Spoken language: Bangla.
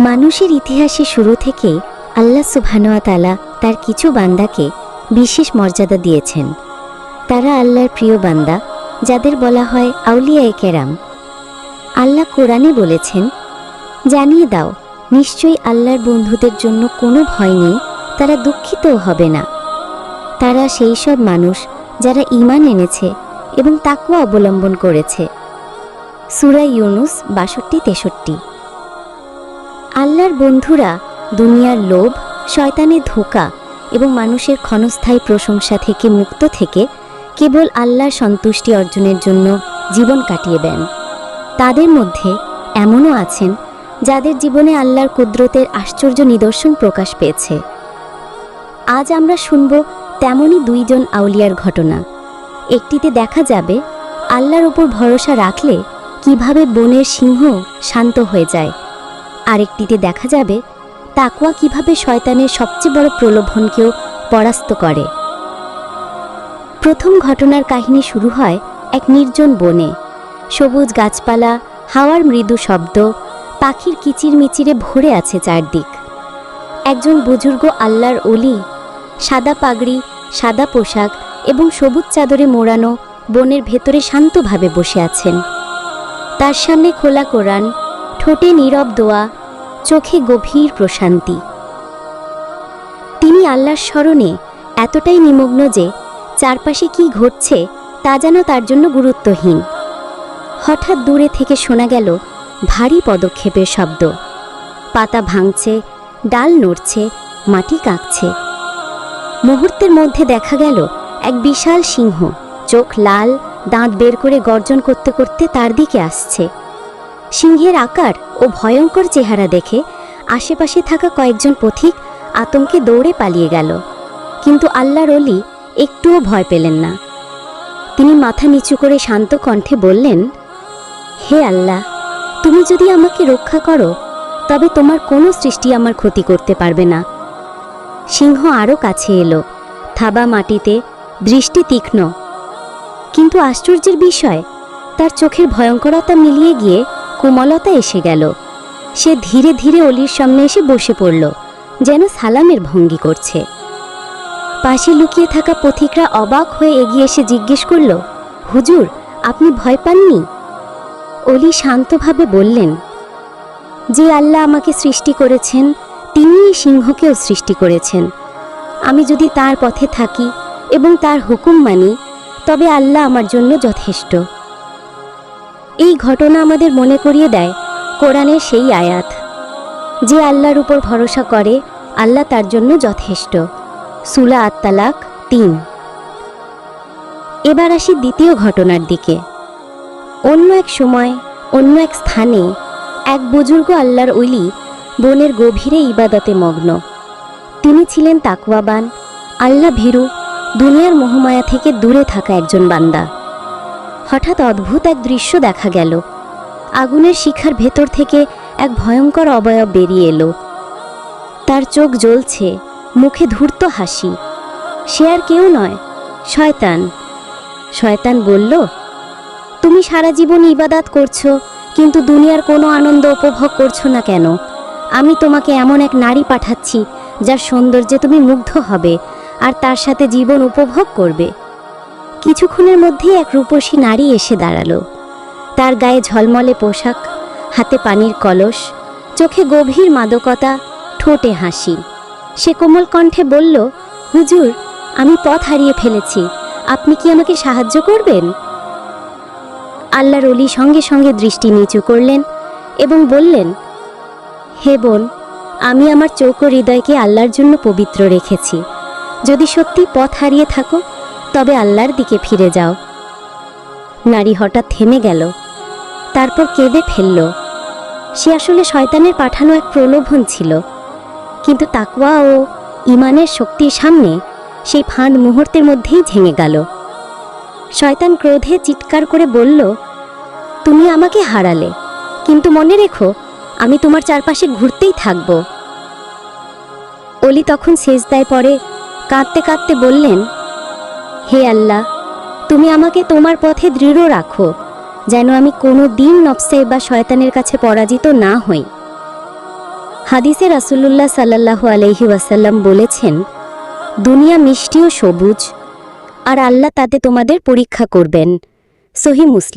মানুষের ইতিহাসে শুরু থেকে আল্লাহ সুবহানুয়া তালা তার কিছু বান্দাকে বিশেষ মর্যাদা দিয়েছেন। তারা আল্লাহর প্রিয় বান্দা, যাদের বলা হয় আউলিয়া কেরাম। আল্লাহ কোরআনে বলেছেন, জানিয়ে দাও, নিশ্চয়ই আল্লাহর বন্ধুদের জন্য কোনো ভয় নেই, তারা দুঃখিতও হবে না। তারা সেই সব মানুষ যারা ঈমান এনেছে এবং তাকুয়া অবলম্বন করেছে। সুরা ইউনুস বাষট্টি তেষট্টি। আল্লাহর বন্ধুরা, দুনিয়ার লোভ, শয়তানের ধোকা এবং মানুষের ক্ষণস্থায়ী প্রশংসা থেকে মুক্ত থেকে কেবল আল্লাহর সন্তুষ্টি অর্জনের জন্য জীবন কাটিয়ে দেন। তাদের মধ্যে এমনও আছেন যাদের জীবনে আল্লাহর কুদরতের আশ্চর্য নিদর্শন প্রকাশ পেয়েছে। আজ আমরা শুনব তেমনই দুইজন আউলিয়ার ঘটনা। একটিতে দেখা যাবে আল্লাহর ওপর ভরসা রাখলে কীভাবে বনের সিংহ শান্ত হয়ে যায়। আরেকটিতে দেখা যাবে, তাকুয়া কীভাবে শয়তানের সবচেয়ে বড় প্রলোভনকেও পরাস্ত করে। প্রথম ঘটনার কাহিনী শুরু হয় এক নির্জন বনে। সবুজ গাছপালা, হাওয়ার মৃদু শব্দ, পাখির কিচিরমিচিরে ভরে আছে চারদিক। একজন বুজুর্গ আল্লাহর অলি সাদা পাগড়ি, সাদা পোশাক এবং সবুজ চাদরে মোড়ানো বনের ভেতরে শান্তভাবে বসে আছেন। তার সামনে খোলা কোরআন ঠোঁটে নীরব দোয়া, চোখে গভীর প্রশান্তি। তিনি আল্লাহর স্মরণে এতটাই নিমগ্ন যে চারপাশে কি ঘটছে তা যেন তার জন্য গুরুত্বহীন। হঠাৎ দূরে থেকে শোনা গেল ভারী পদক্ষেপের শব্দ। পাতা ভাঙছে, ডাল নড়ছে, মাটি কাঁকছে। মুহূর্তের মধ্যে দেখা গেল এক বিশাল সিংহ। চোখ লাল, দাঁত বের করে গর্জন করতে করতে তার দিকে আসছে। সিংহের আকার ও ভয়ঙ্কর চেহারা দেখে আশেপাশে থাকা কয়েকজন পথিক আতঙ্কে দৌড়ে পালিয়ে গেল। কিন্তু আল্লাহর অলি একটুও ভয় পেলেন না। তিনি মাথা নিচু করে শান্ত কণ্ঠে বললেন, হে আল্লাহ, তুমি যদি আমাকে রক্ষা করো, তবে তোমার কোনো সৃষ্টি আমার ক্ষতি করতে পারবে না। সিংহ আরও কাছে এলো, থাবা মাটিতে, দৃষ্টি তীক্ষ্ণ। কিন্তু আশ্চর্যের বিষয়, তার চোখের ভয়ঙ্করতা মিলিয়ে গিয়ে কোমলতা এসে গেল। সে ধীরে ধীরে অলির সামনে এসে বসে পড়ল, যেন সালামের ভঙ্গি করছে। পাশে লুকিয়ে থাকা পথিকরা অবাক হয়ে এগিয়ে এসে জিজ্ঞেস করল, হুজুর, আপনি ভয় পাননি? অলি শান্তভাবে বললেন, যে আল্লাহ আমাকে সৃষ্টি করেছেন, তিনিই সিংহকেও সৃষ্টি করেছেন। আমি যদি তার পথে থাকি এবং তার হুকুম মানি, তবে আল্লাহ আমার জন্য যথেষ্ট। এই ঘটনা আমাদের মনে করিয়ে দেয় কোরআনের সেই আয়াত। যে আল্লাহর উপর ভরসা করে, আল্লাহ তার জন্য যথেষ্ট। সুলা আত্মালাক তিন। এবার আসি দ্বিতীয় ঘটনার দিকে। অন্য এক সময়, অন্য এক স্থানে এক বুজুর্গ আল্লাহর ওলি বনের গভীরে ইবাদতে মগ্ন। তিনি ছিলেন তাকুয়াবান আল্লাহ ভীরু, দুনিয়ার মোহমায়া থেকে দূরে থাকা একজন বান্দা। হঠাৎ অদ্ভুত এক দৃশ্য দেখা গেল। আগুনের শিখার ভেতর থেকে এক ভয়ঙ্কর অবয়ব বেরিয়ে এলো। তার চোখ জ্বলছে, মুখে ধূর্ত হাসি। সে আর কেউ নয়, শয়তান। শয়তান বলল, তুমি সারা জীবন ইবাদাত করছ, কিন্তু দুনিয়ার কোনো আনন্দ উপভোগ করছ না কেন? আমি তোমাকে এমন এক নারী পাঠাচ্ছি, যার সৌন্দর্যে তুমি মুগ্ধ হবে, আর তার সাথে জীবন উপভোগ করবে। কিছুক্ষণের মধ্যেই এক রূপসী নারী এসে দাঁড়াল। তার গায়ে ঝলমলে পোশাক, হাতে পানির কলস, চোখে গভীর মাদকতা, ঠোঁটে হাসি। সে কোমল কণ্ঠে বলল, হুজুর, আমি পথ হারিয়ে ফেলেছি। আপনি কি আমাকে সাহায্য করবেন? আল্লাহর অলি সঙ্গে সঙ্গে দৃষ্টি নিচু করলেন এবং বললেন, হে বোন, আমি আমার চৌক হৃদয়কে আল্লাহর জন্য পবিত্র রেখেছি। যদি সত্যি পথ হারিয়ে থাকো তবে আল্লাহর দিকে ফিরে যাও। নারী হঠাৎ থেমে গেল, তারপর কেঁদে ফেলল। সে আসলে শয়তানের পাঠানো এক প্রলোভন ছিল, কিন্তু তাকওয়া ও ইমানের শক্তির সামনে সেই ফাঁদ মুহূর্তের মধ্যেই ঝেঙে গেল। শয়তান ক্রোধে চিৎকার করে বলল, তুমি আমাকে হারালে, কিন্তু মনে রেখো, আমি তোমার চারপাশে ঘুরতেই থাকব। অলি তখন শেষদায় পরে কাঁদতে কাঁদতে বললেন হে আল্লাহ, তুমি আমাকে তোমার পথে দৃঢ় রাখো, যেন আমি কোনো দিন নফসে বা শয়তানের কাছে পরাজিত না হই। হাদিসে রাসুল্লাহ সাল্লাহ আলহি ওয়াসাল্লাম বলেছেন, দুনিয়া মিষ্টি ও সবুজ, আর আল্লাহ তাতে তোমাদের পরীক্ষা করবেন। সহি মুসলিম।